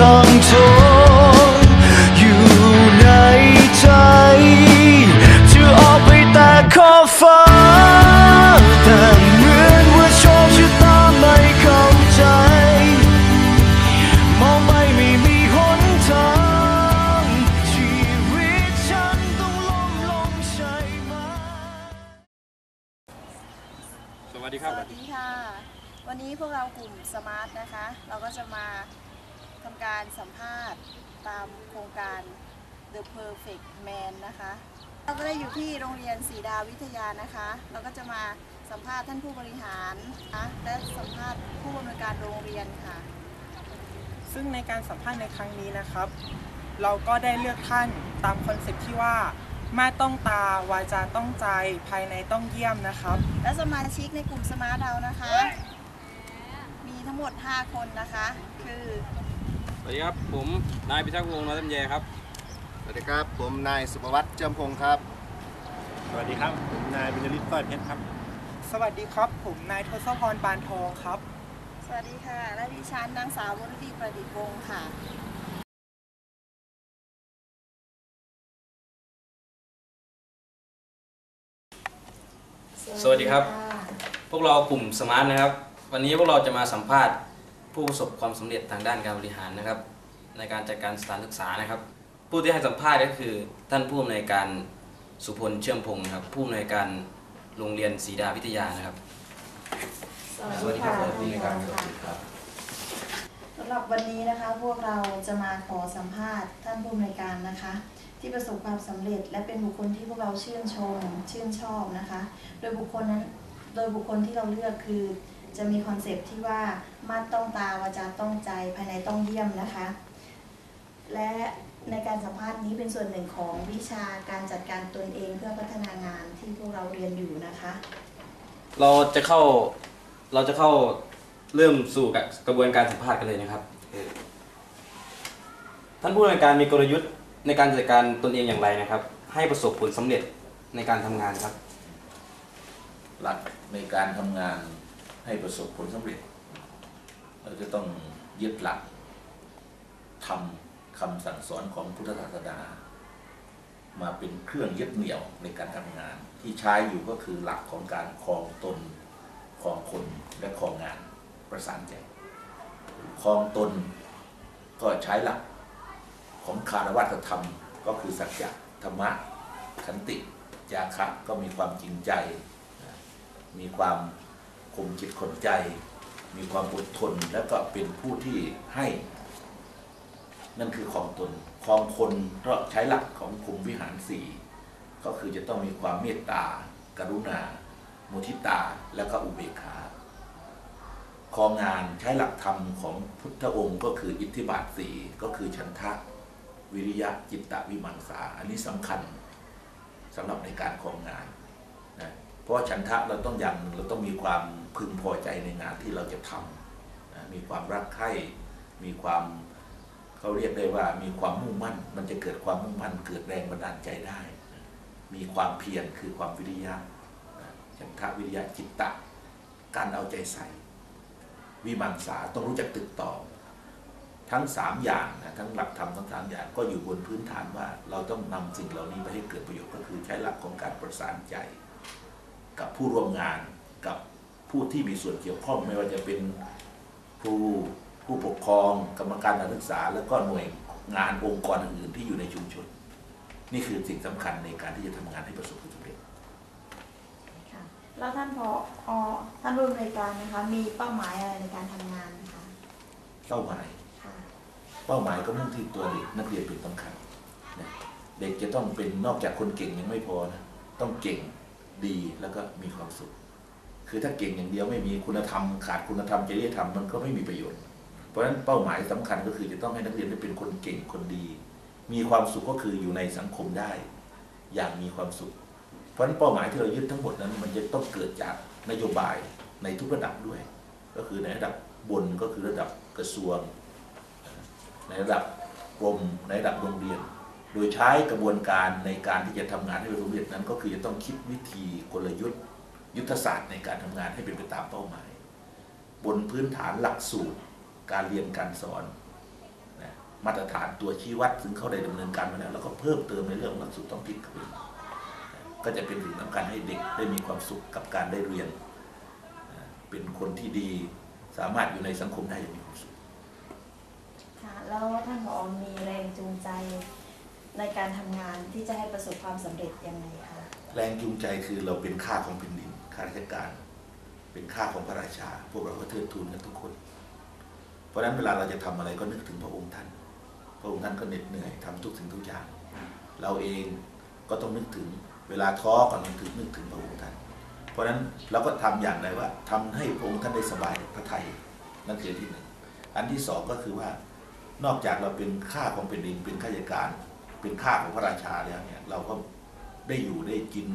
ทา เรียนศรีดาวิทยานะคะ เราก็จะมาสัมภาษณ์ท่านผู้บริหารนะและสัมภาษณ์ผู้อำนวยการโรงเรียนค่ะ ซึ่งในการสัมภาษณ์ในครั้งนี้นะครับ เราก็ได้เลือกท่านตามคอนเซ็ปต์ที่ว่าแม่ต้องตาวาจาต้องใจภายในต้องเยี่ยมนะครับ และสมาชิกในกลุ่มสมาร์ทเรานะคะ มีทั้งหมด 5 คนนะคะ คือสวัสดีครับ ผมนายพิทักษ์วงศ์น้อยตำแยครับ สวัสดีครับ ผมนายสุภวัตเจิมพงศ์ครับ สวัสดีครับ ผมนายบุญยฤทธิ์สร้อยเพชรครับ สวัสดีครับ ผมนายทศพรปานทองครับ สวัสดีค่ะ และดิฉันนางสาววรุดีประดิษฐ์วงศ์ค่ะสวัสดีครับ พวกเรากลุ่มสมาร์ทนะครับ วันนี้พวกเราจะมาสัมภาษณ์ผู้ประสบความสำเร็จทางด้านการบริหารนะครับ ในการจัดการสถานศึกษานะครับ ผู้ที่ให้สัมภาษณ์ก็คือท่านผู้อำนวยการ สุพลเชื่อมพงศ์นะครับ ผู้อำนวยการโรงเรียนศรีดาวิทยานะครับ สวัสดีค่ะสวัสดีครับสำหรับวันนี้นะคะพวกเราจะมาขอสัมภาษณ์ท่านผู้อำนวยการนะคะ ที่ประสบความสำเร็จ และเป็นบุคคลที่พวกเราชื่นชมชื่นชอบนะคะ โดยบุคคลนั้นโดยบุคคลที่เราเลือกคือจะมีคอนเซปต์ที่ว่ามาดต้องตาวาจาต้องใจภายในต้องเยี่ยมนะคะ และ ในการสัมภาษณ์นี้เป็นส่วนหนึ่งของวิชาการจัดการตนเองเพื่อพัฒนางานที่พวกเราเรียนอยู่นะคะ เราจะเข้าเราจะเข้าเริ่มสู่กับกระบวนการสัมภาษณ์กันเลยนะครับเออท่านผู้อำนวยการมีกลยุทธ์ในการจัดการตนเองอย่างไรนะครับ ให้ประสบผลสำเร็จในการทำงานครับ หลักในการทำงานให้ประสบผลสำเร็จ เราจะต้องยึดหลักทำ คำสั่งสอนของพุทธศาสนา มาเป็นเครื่องยึดเหนี่ยวในการทำงาน ที่ใช้อยู่ก็คือหลักของการครองตนครองคนและครองงานประสานใจครองตนก็ใช้หลักของคารวัตธรรมก็คือสัจจะธรรมะขันติจาคะก็มีความจริงใจ มีความคมจิตขนใจ มีความอดทน และก็เป็นผู้ที่ให้ นั่นคือของตนของคนก็ใช้หลักของภูมิวิหารสี่ก็คือจะต้องมีความเมตตา กรุณา มุทิตา และก็อุเบกขาของงานใช้หลักธรรมของพุทธองค์ก็คืออิทธิบาทสี่ก็คือฉันทะ วิริยะจิตตวิมังสา อันนี้สำคัญสำหรับในการของงานนะเพราะฉันทะเราต้องอย่างหนึ่งเราต้องมีความพึงพอใจในงานที่เราจะทำนะมีความรักใคร่มีความ เขาเรียกได้ว่ามีความมุ่งมั่น มันจะเกิดความมุ่งมั่น เกิดแรงบันดาลใจได้ มีความเพียรคือความวิริยะฉันทะวิริยะจิตตะ การเอาใจใส่ วิมังสาต้องรู้จักตึกต่อ ทั้งสามอย่างนะทั้งหลักธรรมทั้งสามอย่างก็อยู่บนพื้นฐานว่า เราต้องนำสิ่งเหล่านี้ไปให้เกิดประโยชน์ก็คือใช้หลักของการประสานใจ กับผู้ร่วมงานกับผู้ที่มีส่วนเกี่ยวข้องไม่ว่าจะเป็นครู ผู้ปกครองกรรมการการศึกษา แล้วก็หน่วยงานองค์กรอื่นๆที่อยู่ในชุมชน นี่คือสิ่งสำคัญในการที่จะทำงานให้ประสบผลสำเร็จค่ะแล้วท่านพออท่านผู้อำนวยการนะคะมีเป้าหมายอะไรในการทำงานคะเป้าหมายค่ะเป้าหมายก็มุ่งที่ตัวเด็กนักเรียนเป็นสำคัญนะเด็กจะต้องเป็นนอกจากคนเก่งยังไม่พอนะต้องเก่งดีแล้วก็มีความสุข คือถ้าเก่งอย่างเดียวไม่มีคุณธรรม ขาดคุณธรรมจริยธรรมมันก็ไม่มีประโยชน์ เพราะฉะนั้นเป้าหมายสำคัญก็คือจะต้องให้นักเรียนได้เป็นคนเก่งคนดี มีความสุขก็คืออยู่ในสังคมได้ อย่างมีความสุข เพราะฉะนั้นเป้าหมายที่เรายึดทั้งหมดนั้น มันจะต้องเกิดจากนโยบายในทุกระดับด้วย ก็คือในระดับบนก็คือระดับกระทรวง ในระดับกรมในระดับโรงเรียน โดยใช้กระบวนการในการที่จะทำงานให้ประสบความสำเร็จนั้น ก็คือจะต้องคิดวิธีกลยุทธ์ยุทธศาสตร์ในการทำงานให้เป็นไปตามเป้าหมาย บนพื้นฐานหลักสูตร การเรียนการสอนนะมาตรฐานตัวชี้วัดซึ่งเขาได้ดำเนินการมาแล้วแล้วก็เพิ่มเติมในเรื่องของหลักสูตรต้องผิดเข้าไปอีกนะก็จะเป็นสิ่งสำคัญให้เด็กได้มีความสุขกับการได้เรียนนะเป็นคนที่ดีสามารถอยู่ในสังคมได้อย่างมีความสุขค่ะแล้วท่านผอมีแรงจูงใจในการทำงานที่จะให้ประสบความสำเร็จยังไงคะแรงจูงใจคือเราเป็นข้าของแผ่นดินข้าราชการ เป็นข้าของพระราชา พวกเราก็เทิดทูนกันทุกคน เพราะฉะนั้นเวลาเราจะทำอะไรก็นึกถึงพระองค์ท่าน พระองค์ท่านก็เหน็ดเหนื่อยทำทุกสิ่งทุกอย่าง เราเองก็ต้องนึกถึงเวลาท้อก่อนนึกถึงนึกถึงพระองค์ท่าน เพราะฉะนั้นเราก็ทำอย่างไรว่าทำให้พระองค์ท่านได้สบายพระทัยนั่นคือที่หนึ่งอันที่สองก็คือว่านอกจากเราเป็นข้าของแผ่นดินเป็นข้าราชการ เป็นข้าของพระราชาแล้วเนี่ยเราก็ได้อยู่ได้กิน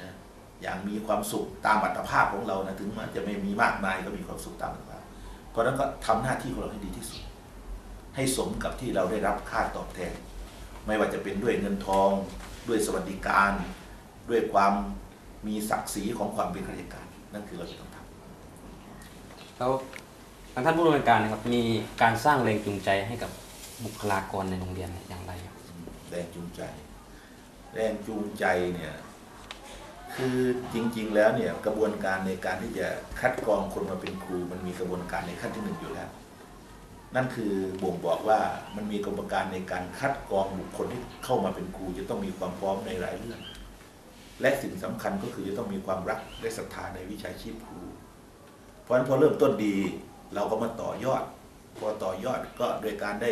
นะอย่างมีความสุขตามอัตภาพของเรานะถึงมันจะไม่มีมากมายก็มีความสุขตามอัต เพราะฉะนั้นก็ทำหน้าที่ของเราให้ดีที่สุด ให้สมกับที่เราได้รับค่าตอบแทน ไม่ว่าจะเป็นด้วยเงินทอง ด้วยสวัสดิการ ด้วยความมีศักดิ์ศรีของความเป็นข้าราชการ นั่นคือเราจะต้องทำแล้วทางท่านผู้ดำเนินการนะครับมีการสร้างแรงจูงใจให้กับบุคลากรในโรงเรียนอย่างไรครับแรงจูงใจ แรงจูงใจเนี่ย คือจริง ๆ แล้วเนี่ยกระบวนการในการที่จะคัดกรองคนมาเป็นครู มันมีกระบวนการในขั้นที่หนึ่งอยู่แล้ว นั่นคือบ่งบอกว่ามันมีกระบวนการในการคัดกรองบุคคลที่เข้ามาเป็นครู จะต้องมีความพร้อมในหลายเรื่อง และสิ่งสำคัญก็คือจะต้องมีความรักและศรัทธาในวิชาชีพครู เพราะฉะนั้นพอเริ่มต้นดีเราก็มาต่อยอด พอต่อยอดก็โดยการได้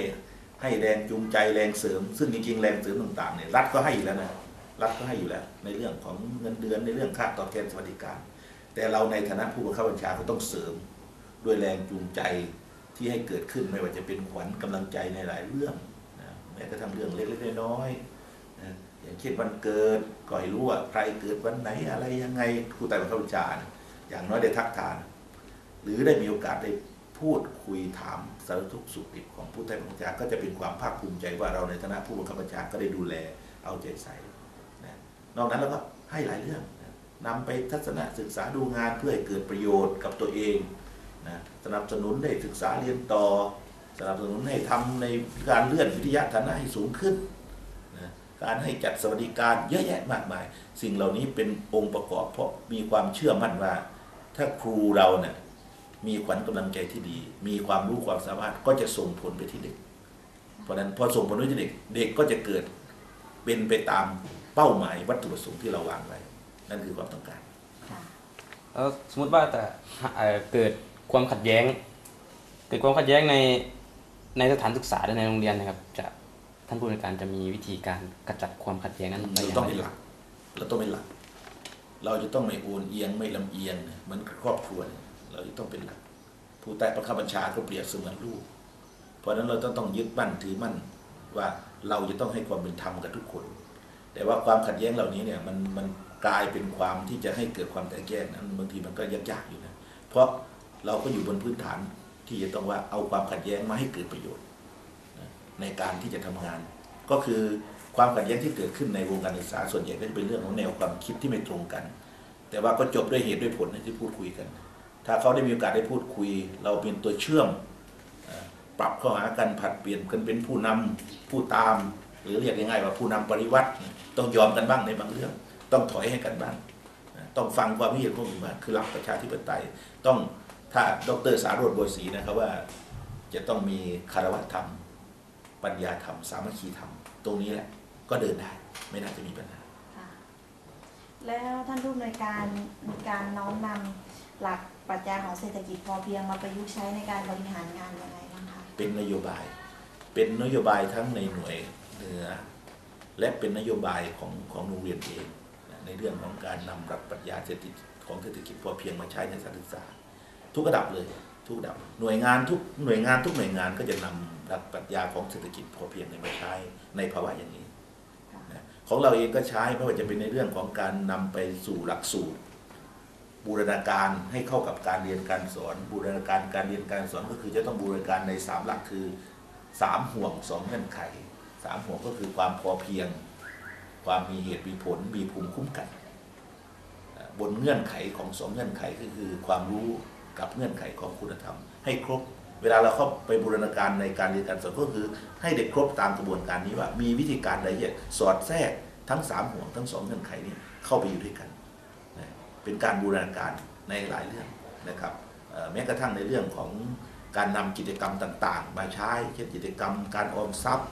ให้แรงจูงใจแรงเสริม ซึ่งจริงๆแรงเสริมต่างๆเนี่ยรัฐก็ให้แล้วนะ รัฐก็ให้อยู่แล้ว ในเรื่องของเงินเดือนในเรื่องค่าตอบแทนสวัสดิการ แต่เราในฐานะผู้บังคับบัญชาก็ต้องเสริมด้วยแรงจูงใจที่ให้เกิดขึ้นไม่ว่าจะเป็นขวัญกำลังใจในหลายเรื่องนะแม้กระทั่งเรื่องเล็กๆน้อยๆนะอย่างเช่นวันเกิดก็ให้รู้ว่าใครเกิดวันไหนอะไรยังไงครูใต้บังคับบัญชาอย่างน้อยได้ทักทาน หรือได้มีโอกาสได้พูดคุยถามสารทุกข์สุขดิบของผู้ใต้บังคับบัญชาก็จะเป็นความภาคภูมิใจว่าเราในฐานะผู้บังคับบัญชาก็ได้ดูแลเอาใจใส่ นอกนั้นเราก็ให้หลายเรื่องนะนำไปทัศนศึกษาดูงานเพื่อให้เกิดประโยชน์กับตัวเองนะสนับสนุนได้ศึกษาเรียนต่อ สนับสนุนให้ทำในการเลื่อนวิทยาฐานะให้สูงขึ้นนะการให้จัดสวัสดิการเยอะแยะมากมาย สิ่งเหล่านี้เป็นองค์ประกอบเพราะมีความเชื่อมั่นว่า ถ้าครูเราเนี่ยมีขวัญกำลังใจที่ดี มีความรู้ความสามารถก็จะส่งผลไปที่เด็ก เพราะนั้นพอส่งผลไปที่เด็ก เด็กก็จะเกิดเป็นไปตาม เป้าหมายวัตถุประสงค์ที่เราวางไว้ นั่นคือความต้องการค่ะแล้วสมมติว่าแต่เอ่อเกิดความขัดแย้ง เกิดความขัดแย้งในในสถานศึกษาหรือในโรงเรียนนะครับ จะท่านผู้บริการจะมีวิธีการกระจัดความขัดแย้งนั้นไปเราอย่างต้องไรเป็นหลักเราต้องเป็นหลัก เราจะต้องไม่โอนเอียงไม่ลำเอียงเนี่ยเหมือนครอบครัวเนี่ยเราจะต้องเป็นหลัก ผู้ใต้ประคับบัญชาก็เปรียบเสมือนลูก เพราะฉะนั้นเราต้องต้องยึดมั่นถือมั่นว่าเราจะต้องให้ความเป็นธรรมกับทุกคน แต่ว่าความขัดแย้งเหล่านี้เนี่ยมันมันกลายเป็นความที่จะให้เกิดความแตกแยกนั้นบางทีมันก็ยากๆอยู่นะเพราะเราก็อยู่บนพื้นฐานที่จะต้องว่าเอาความขัดแย้งมาให้เกิดประโยชน์ในการที่จะทำงาน ก็คือความขัดแย้งที่เกิดขึ้นในวงการศึกษาส่วนใหญ่ก็จะเป็นเรื่องของแนวความคิดที่ไม่ตรงกัน แต่ว่าก็จบด้วยเหตุด้วยผลที่พูดคุยกัน ถ้าเขาได้มีโอกาสได้พูดคุย เราเป็นตัวเชื่อมปรับเข้าหากันผัดเปลี่ยนกันเป็นผู้นำผู้ตาม หรือเรียกง่ายๆว่าผู้นำปริวัติต้องยอมกันบ้างในบางเรื่อง ต้องถอยให้กันบ้างนะต้องฟังความคิดเห็นของคนอื่นบ้างคือหลักประชาธิปไตยต้องถ้าดรสารโรธโบวยศรีนะครับว่าจะต้องมีคารวะธรรม ปัญญาธรรม สามัคคีธรรม ตรงนี้แหละ ก็เดินได้ ไม่น่าจะมีปัญหาค่ะแล้วท่านผู้อำนวยการมีการน้อมนำหลักปรัชญาของเศรษฐกิจพอเพียงมาประยุกต์ใช้ในการบริหารงานยังไงบ้างคะ เป็นนโยบาย เป็นนโยบายทั้งในหน่วย เหนือ และเป็นนโยบายของของโรงเรียนเองในเรื่องของการนำหลักปรัชญาเศรษฐกิจของเศรษฐกิจพอเพียงมาใช้ในสานศึกษา ทุกระดับเลยทุกระดับหน่วยงานทุกหน่วยงานทุกหน่วยงานก็จะนำหลักปรัชญาของเศรษฐกิจพอเพียงเนี่ยมาใช้ในภาวะอย่างนี้ของเราเองก็ใช้ไม่ว่าจะเป็นในเรื่องของการนำไปสู่หลักสูตร บูรณาการให้เข้ากับการเรียนการสอน บูรณาการการเรียนการสอนก็คือจะต้องบูรณาการในสามหลักคือสามห่วงสองเงื่อนไข สามห่วงก็คือความพอเพียง ความมีเหตุมีผลมีภูมิคุ้มกัน บนเงื่อนไขของสองเงื่อนไขก็คือความรู้กับเงื่อนไขของคุณธรรม ให้ครบ เวลาเราเข้าไปบูรณาการในการเรียนการสอนก็คือให้เด็กครบตามกระบวนการนี้ว่า มีวิธีการใดที่จะสอดแทรกทั้งสามห่วงทั้งสองเงื่อนไขนี้เข้าไปอยู่ด้วยกัน เป็นการบูรณาการในหลายเรื่องนะครับแม้กระทั่งในเรื่องของการนำกิจกรรมต่าง ๆ มาใช้เช่นกิจกรรมการออมทรัพย์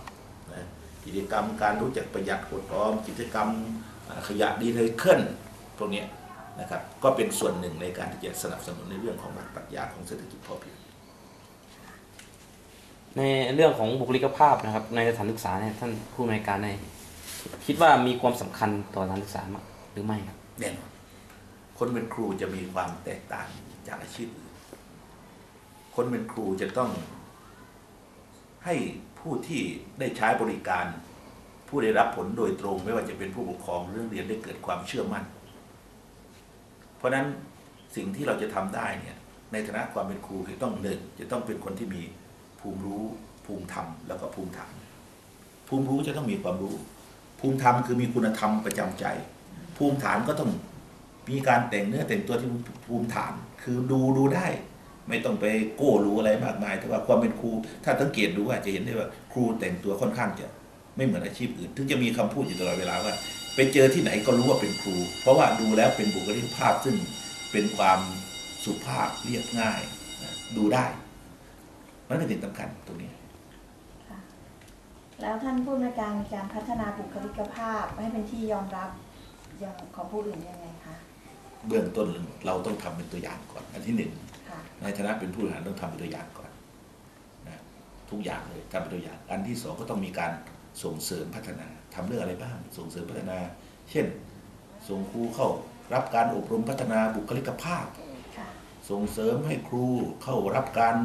กิจกรรมการรู้จักประหยัดอดออม กิจกรรมเอ่อขยะดีไซเคิลพวกเนี้ยนะครับก็เป็นส่วนหนึ่งในการที่จะสนับสนุนในเรื่องของหลักปรัชญาของเศรษฐกิจพอเพียงในเรื่องของบุคลิกภาพนะครับ ในสถานศึกษาเนี่ยท่านผู้อำนวยการในคิดว่ามีความสำคัญต่อสถานศึกษามากหรือไม่ครับแน่นอนคนเป็นครูจะมีความแตกต่างจากอาชีพอื่นคนเป็นครูจะต้องให้ ผู้ที่ได้ใช้บริการ ผู้ได้รับผลโดยตรง ไม่ว่าจะเป็นผู้ปกครองหรือนักเรียนได้เกิดความเชื่อมั่น เพราะฉะนั้นสิ่งที่เราจะทำได้เนี่ยในฐานะความเป็นครูคือต้องหนึ่งจะต้องเป็นคนที่มีภูมิรู้ภูมิธรรมแล้วก็ภูมิธรรมภูมิรู้จะต้องมีความรู้ ภูมิธรรมคือมีคุณธรรมประจำใจ ภูมิฐานก็ต้องมีการแต่งเนื้อแต่งตัวที่ภูมิฐาน คือดูดูได้ ไม่ต้องไปโก้รู้อะไรมากมาย แต่ว่าความเป็นครู ถ้าสังเกตดูอาจจะเห็นได้ว่าครูแต่งตัวค่อนข้างจะไม่เหมือนอาชีพอื่น ถึงจะมีคำพูดอยู่ตลอดเวลาว่า ไปเจอที่ไหนก็รู้ว่าเป็นครู เพราะว่าดูแล้วเป็นบุคลิกภาพซึ่งเป็นความสุภาพเรียบง่ายดูได้มันเป็นสิ่งสำคัญตรงนี้ แล้วท่านผู้อำนวยการการพัฒนาบุคลิกภาพให้เป็นที่ยอมรับอย่างของผู้อื่นยังไงคะ เบื้องต้นเราต้องทำเป็นตัวอย่างก่อน อันที่หนึ่งค่ะในฐานะเป็นผู้บริหารต้องทำเป็นตัวอย่างก่อนนะทุกอย่างเลยทำเป็นตัวอย่าง อันที่สองก็ต้องมีการส่งเสริมพัฒนาทำเรื่องอะไรบ้าง ส่งเสริมพัฒนา เช่น ส่งครูเข้ารับการอบรมพัฒนาบุคลิกภาพค่ะส่งเสริมให้ครูเข้ารับการ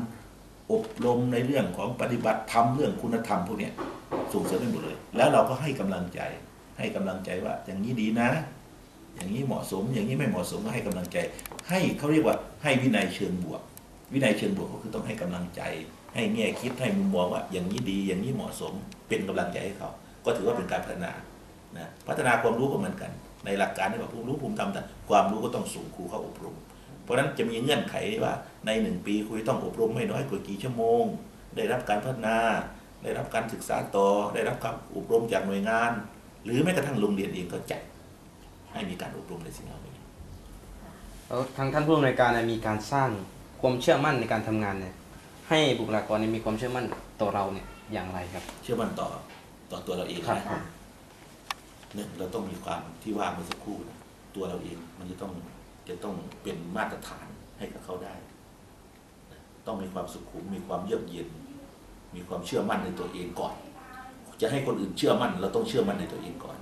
อบรมในเรื่องของปฏิบัติธรรมเรื่องคุณธรรมพวกเนี้ยส่งเสริมไปหมดเลย แล้วเราก็ให้กำลังใจ ให้กำลังใจว่าอย่างนี้ดีนะ อย่างนี้เหมาะสม อย่างนี้ไม่เหมาะสมก็ให้กำลังใจ ให้เขาเรียกว่าให้วินัยเชิงบวก วินัยเชิงบวกก็คือต้องให้กำลังใจ ให้แง่คิดให้มุมมองว่า อย่างนี้ดีอย่างนี้เหมาะสมเป็นกำลังใจให้เขา ก็ถือว่าเป็นการพัฒนานะพัฒนาความรู้ก็เหมือนกัน ในหลักการที่ว่าภูมิรู้ภูมิธรรมแต่ความรู้ก็ต้องส่งครูเข้าอบรม เพราะฉะนั้นจะมีเงื่อนไขว่าในหนึ่งปีครูจะต้องอบรมไม่น้อยกว่ากี่ชั่วโมง ได้รับการพัฒนาได้รับการศึกษาต่อ ได้รับการอบรมจากหน่วยงาน หรือแม้กระทั่งโรงเรียนเองก็จัด ให้มีการอบรมในสิ่งเหล่านี้แล้วทางท่านผู้อำนวยการเนี่ยมีการสร้างความเชื่อมั่นในการทำงานเนี่ยให้บุคลากรเนี่ยมีความเชื่อมั่นต่อเราเนี่ยอย่างไรครับ เชื่อมั่นต่อต่อตัวเราเองครับนะค่ะหนึ่งเราต้องมีความที่ว่าเมื่อสักครู่นะตัวเราเองมันจะต้องจะต้องเป็นมาตรฐานให้กับเขาได้นะต้องมีความสุขุมมีความเยือกเย็น มีความเชื่อมั่นในตัวเองก่อน จะให้คนอื่นเชื่อมั่น เราต้องเชื่อมั่นในตัวเองก่อน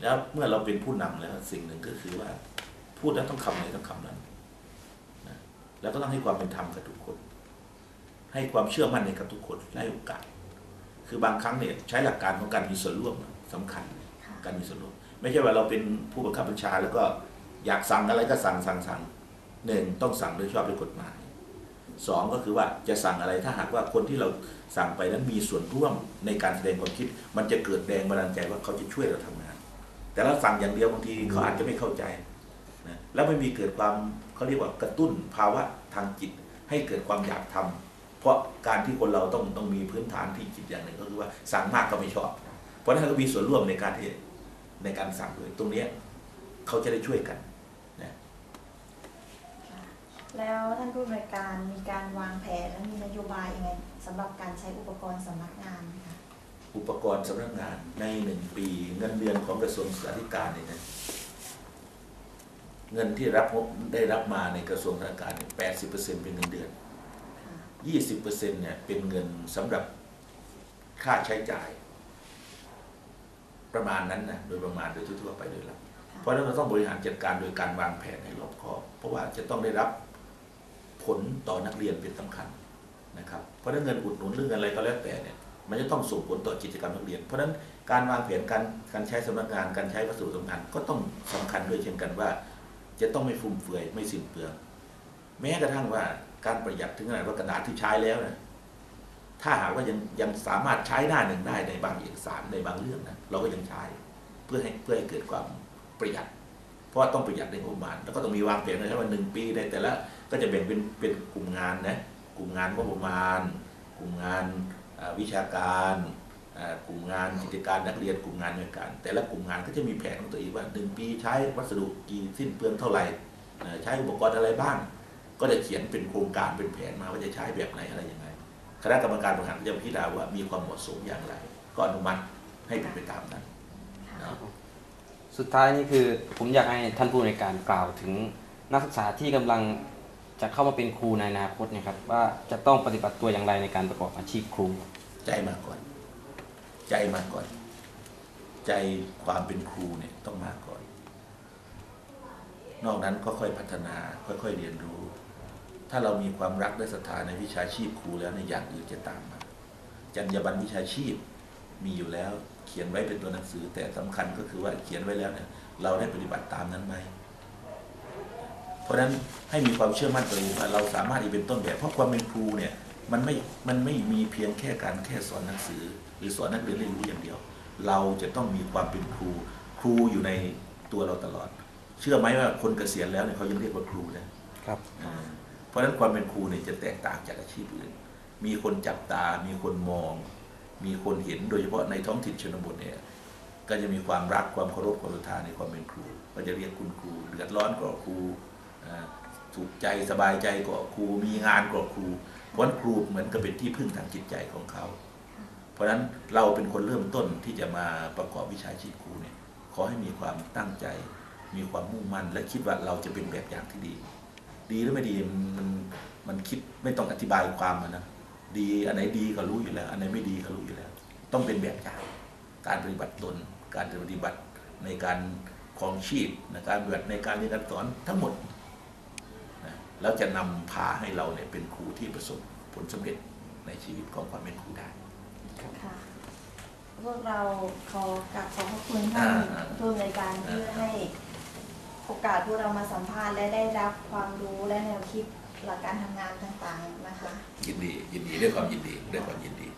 แล้วเมื่อเราเป็นผู้นำแล้วสิ่งหนึ่งก็คือว่า พูดแล้วต้องคำไหนต้องคำนั้นนะแล้วก็ต้องให้ความเป็นธรรมกับทุกคน ให้ความเชื่อมั่นในกับทุกคนและให้โอกาส คือบางครั้งเนี่ยใช้หลักการของการมีส่วนร่วมสำคัญค่ะการมีส่วนร่วม ไม่ใช่ว่าเราเป็นผู้บังคับบัญชา แล้วก็อยากสั่งอะไรก็สั่งสั่งสั่งหนึ่งต้องสั่งโดยชอบด้วยกฎหมายสองก็คือว่าจะสั่งอะไรถ้าหากว่าคนที่เราสั่งไปนั้นมีส่วนร่วมในการแสดงความคิด มันจะเกิดแรงบันดาลใจว่าเขาจะช่วยเราทำงาน แต่เราสั่งอย่างเดียวบางทีเขาอาจจะไม่เข้าใจนะแล้วไม่มีเกิดความเขาเรียกว่ากระตุ้นภาวะทางจิต ให้เกิดความอยากทำเพราะการที่คนเราต้องต้องมีพื้นฐานที่จิตอย่างหนึ่งก็คือว่าสั่งมากก็ไม่ชอบ เพราะฉะนั้นก็มีส่วนร่วมในการที่ในการสั่งด้วยตรงเนี้ยเขาจะได้ช่วยกันนะแล้วท่านผู้อำนการมีการวางแผนและมีนโยบายยังไงสำหรับการใช้อุปกรณ์สำนักงานคะ อุปกรณ์สำนักงานในหนึ่งปี เงินเดือนของกระทรวงศึกษาธิการเนี่ยนะเงินที่รับได้รับมาในกระทรวงศึกษาธิการแปดสิบเปอร์เซ็นเป็นเงินเดือนค่ะยี่สิบเปอร์เซ็นเนี่ยเป็นเงินสำหรับค่าใช้จ่าย ประมาณนั้นนะโดยประมาณโดยทั่วๆไปโดยหลักเพราะฉะนั้นเราต้องบริหารจัดการโดยการวางแผนให้รอบคอบ เพราะว่าจะต้องได้รับผผลต่อนักเรียนเป็นสำคัญนะครับ เพราะฉะนั้นเงินอุดหนุนหรือเงินอะไรก็แล้วแต่เนี่ย มันจะต้องส่งผลต่อกิจกรรมนักเรียน เพราะฉะนั้นการวางแผนการการใช้สำนักงานการใช้วัสดุสำคัญก็ต้องสำคัญด้วยเช่นกันว่า จะต้องไม่ฟุ่มเฟือยไม่สิ้นเปลืองแม้กระทั่งว่าการประหยัดถึงขนาดว่ากระดาษที่ใช้แล้วนะถ้าหากว่ายังยังสามารถใช้หน้าหนึ่งได้ในบางเอกสารในบางเรื่องนะเราก็ยังใช้เพื่อให้เพื่อให้เกิดความประหยัด เพราะว่าต้องประหยัดในงบประมาณแล้วก็ต้องมีวางแผนนะครับว่าหนึ่งปีในแต่ละก็จะแบ่งเป็นเป็นกลุ่มงานนะกลุ่มงานงบประมาณ กลุ่มงาน วิชาการกลุ่มงานกิจการนักเรียนกลุ่มงานหน่วยการแต่ละกลุ่มงานก็จะมีแผนของตัวเองว่าหนึ่งปีใช้วัสดุกี่สิ้นเปลืองเท่าไหร่ใช้อุปกรณ์อะไรบ้าง ก็จะเขียนเป็นโครงการเป็นแผนมาว่าจะใช้แบบไหนอะไรยังไงคณะกรรมการบริหารก็จะพิจารณาว่ามีความเหมาะสมอย่างไร ก็อนุมัติให้เป็นไปตามนั้นสุดท้ายนี่คือผมอยากให้ท่านผู้ในการกล่าวถึงนักศึกษาที่กำลังจะเข้ามาเป็นครูในอนาคตนะครับว่าจะต้องปฏิบัติตัวอย่างไรในการประกอบอาชีพครู ใจมาก่อน ใจมาก่อน ใจความเป็นครูเนี่ยต้องมาก่อน นอกนั้นก็ค่อยพัฒนาค่อยๆเรียนรู้ ถ้าเรามีความรักและศรัทธาในวิชาชีพครูแล้วในอย่างอื่นจะตามมาจรรยาบรรณวิชาชีพมีอยู่แล้วเขียนไว้เป็นตัวหนังสือ แต่สำคัญก็คือว่าเขียนไว้แล้วเนี่ยเราได้ปฏิบัติตามนั้นไหมเพราะฉะนั้นให้มีความเชื่อมั่นตัวเองว่าเราสามารถที่เป็นต้นแบบเพราะความเป็นครูเนี่ย มันไม่มันไม่มีเพียงแค่การแค่สอนหนังสือ หรือสอนนักเรียนให้รู้อย่างเดียว เราจะต้องมีความเป็นครู ครูอยู่ในตัวเราตลอด เชื่อไหมว่าคนเกษียณแล้วเนี่ยเขายังเรียกว่าครูนะครับอ่าเพราะฉะนั้นความเป็นครูเนี่ยจะแตกต่างจากอาชีพอื่น มีคนจับตา มีคนมอง มีคนเห็นโดยเฉพาะในท้องถิ่นชนบทเนี่ยก็จะมีความรักความเคารพความศรัทธาในความเป็นครู ก็จะเรียกคุณครูเดือดร้อนก็ครูอ่าถูกใจสบายใจก็ครูมีงานก็ครู เพราะครูเหมือนกับเป็นที่พึ่งทางจิตใจของเขา เพราะฉะนั้นเราเป็นคนเริ่มต้นที่จะมาประกอบวิชาชีพครูเนี่ยขอให้มีความตั้งใจ มีความมุ่งมั่น และคิดว่าเราจะเป็นแบบอย่างที่ดี ดีหรือไม่ดีมันมันคิดไม่ต้องอธิบายความนะดีอันไหนดีก็รู้อยู่แล้ว อันไหนไม่ดีก็รู้อยู่แล้ว ต้องเป็นแบบอย่างการปฏิบัติตน การปฏิบัติในการครองชีพในการปฏิบัติในการเรียนการสอนทั้งหมด แล้วจะนำพาให้เราเนี่ยเป็นครูที่ประสบผลสำเร็จในชีวิตของความเป็นครูได้ค่ะพวกเราขอกราบขอบพระคุณท่านอ่าผู้อำนวยการที่ให้โอกาสพวกเรามาสัมภาษณ์และได้รับความรู้และแนวคิดหลักการทำงานต่างๆนะคะ ยินดียินดีด้วยความยินดีด้วยความยินดี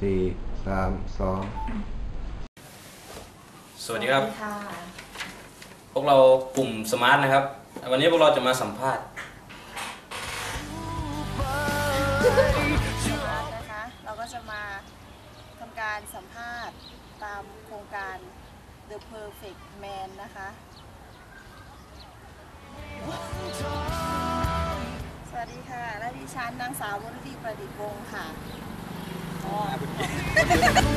สี่สามสองสวัสดีครับค่ะพวกเรากลุ่มสมาร์ทนะครับ วันนี้พวกเราจะมาสัมภาษณ์ นะคะเราก็จะมาทำการสัมภาษณ์ตามโครงการ The Perfect Man นะคะ สวัสดีค่ะและดิฉันนางสาววรุดีประดิษฐ์วงศ์ค่ะ I would guess.